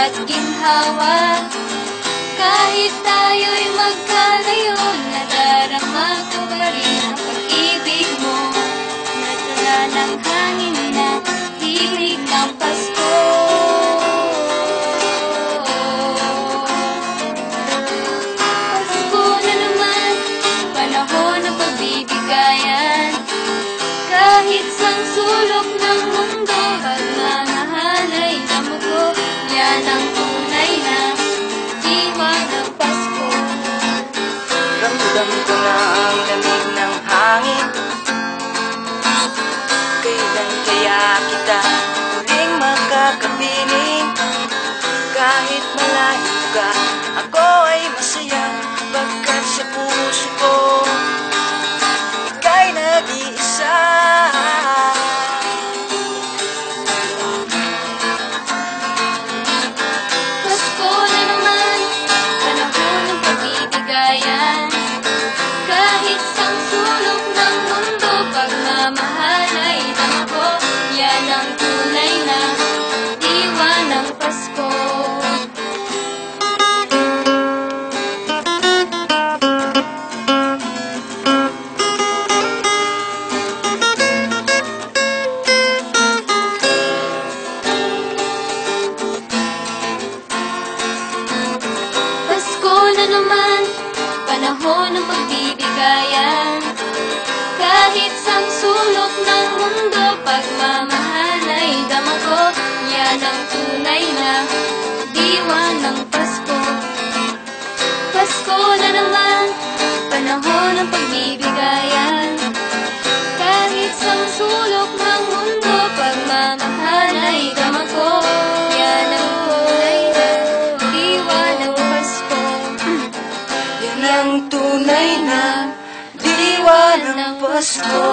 at ginhawa. Kahit tayo'y magkalayo Nadarama ko pa rin ang pag-ibig mo? Natala ng hangin na himig ng Pasko. Pasko na naman, panahon ng pagbibigayan. Kahit sang sulok ng mundo kita muling makakapiling Kahit malayo ka, ako ay masaya Pagkat sa puso ko, ika'y nag-iisa. Pasko na naman Panahon ng pagbibigayan. Kahit sang sulok ng mundo Pagmamahal ay damo ko Ang tunay na Diwa ng Pasko. Pasko na naman, panahon ng pagbibigayan Ang tunay na diwa ng Pasko. Pasko na naman, panahon ng pagbibigayan. Kahit sang sulok ng mundo, pagmamahal ay dama ko Yan ang tunay na diwa ng Pasko. Yan ang tunay na diwa ng Pasko